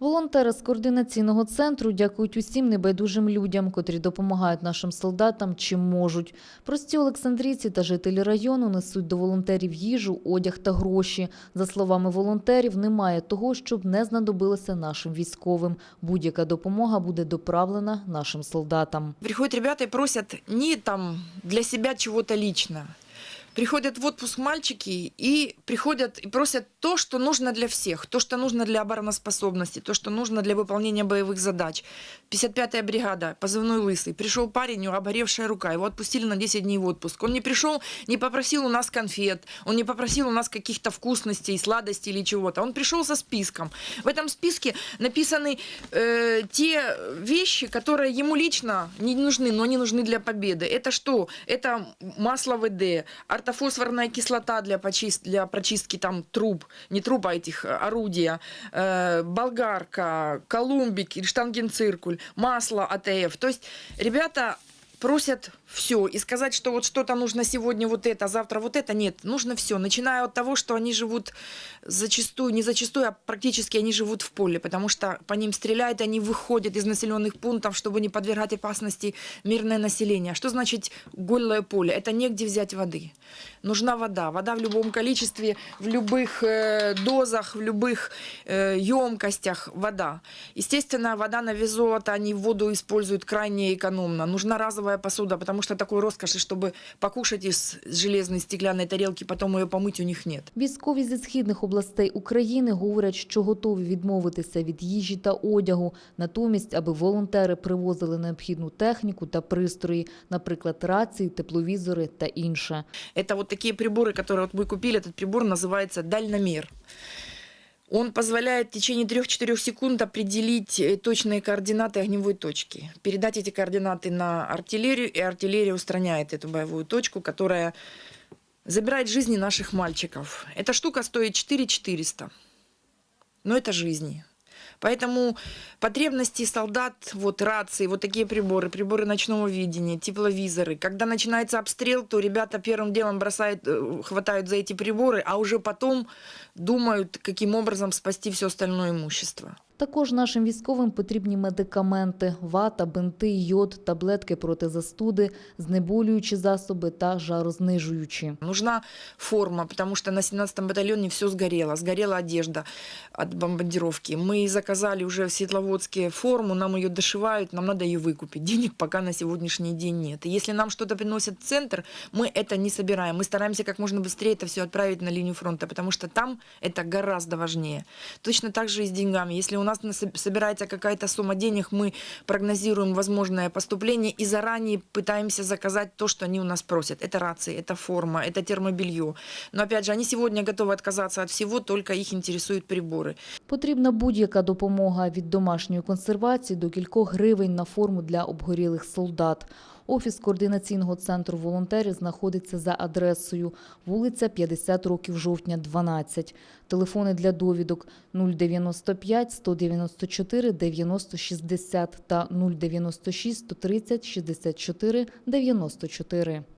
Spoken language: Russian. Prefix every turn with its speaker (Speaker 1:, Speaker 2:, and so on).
Speaker 1: Волонтери з координаційного центру дякують усім небайдужим людям, котрі допомагають нашим солдатам чим можуть. Прості олександрійці та жителі району несуть до волонтерів їжу, одяг та гроші. За словами волонтерів, немає того, щоб не знадобилося нашим військовим. Будь-яка допомога буде доправлена нашим солдатам.
Speaker 2: Приходят ребята и просят не там для себя чего-то лично. Приходят в отпуск мальчики и приходят и просят то, что нужно для всех, то, что нужно для обороноспособности, то, что нужно для выполнения боевых задач. 55-я бригада, позывной лысый. Пришел парень, у обгоревшая рука, его отпустили на 10 дней в отпуск. Он не пришел, не попросил у нас конфет, он не попросил у нас каких-то вкусностей, сладостей или чего-то. Он пришел со списком. В этом списке написаны э, те вещи, которые ему лично не нужны, но они нужны для победы. Это что? Это масло ВД, ортофосфорная кислота для, почист, для прочистки там труб, не труб, а этих э, орудия, э, болгарка, колумбик, штангенциркуль, масло АТФ. То есть ребята просят все. И сказать, что вот что-то нужно сегодня вот это, завтра вот это, нет. Нужно все. Начиная от того, что они живут зачастую, не зачастую, а практически они живут в поле, потому что по ним стреляют, они выходят из населенных пунктов, чтобы не подвергать опасности мирное население. Что значит голое поле? Это негде взять воды. Нужна вода. Вода в любом количестве, в любых э, дозах, в любых э, емкостях вода. Естественно, вода на везот, они воду используют крайне экономно. Нужна разовая посуда, потому что такой роскоши, чтобы покушать из железной стеклянной тарелки, потом ее помыть у них нет.
Speaker 1: Військові зі східних областей України говорять, що готові відмовитися від їжі та одягу, натомість, аби волонтери привозили необхідну техніку та пристрої, наприклад, рації, тепловізори та інше.
Speaker 2: Это вот такие приборы, которые вот мы купили. Этот прибор называется дальномер. Он позволяет в течение 3-4 секунд определить э, точные координаты огневой точки. Передать эти координаты на артиллерию, и артиллерия устраняет эту боевую точку, которая забирает жизни наших мальчиков. Эта штука стоит 4 400. Но это жизни. Поэтому потребности солдат, вот рации, вот такие приборы, приборы ночного видения, тепловизоры. Когда начинается обстрел, то ребята первым делом бросают, э, хватают за эти приборы, а уже потом думают, каким образом спасти все остальное имущество.
Speaker 1: Також нашим військовим потрібні медикаменти, вата, бинти, йод, таблетки проти застуди, знеболюючі засоби та жарознижуючі.
Speaker 2: Нужна форма, потому что на 17-м батальоне все сгорело. Сгорела одежда от бомбардировки. Мы заказали уже в Светловодске форму, нам ее дошивают, нам надо ее выкупить. Денег пока на сегодняшний день нет. И если нам что-то приносит в центр, мы это не собираем. Мы стараемся как можно быстрее это все отправить на линию фронта, потому что там это гораздо важнее. Точно так же и с деньгами. Если у нас на- собирается какая-то сумма денег, мы прогнозируем возможное поступление и заранее пытаемся заказать то, что они у нас просят. Это рации, это форма, это термобелье. Но опять же, они сегодня готовы отказаться от всего, только их интересуют приборы.
Speaker 1: Потрібна будь-яка допомога від домашньої консервації до кількох гривень на форму для обгорілих солдат. Офіс координаційного центру волонтерів знаходиться за адресою вулиця 50 років жовтня, 12. Телефони для довідок 095 194 90 60 та 096 130 64 94.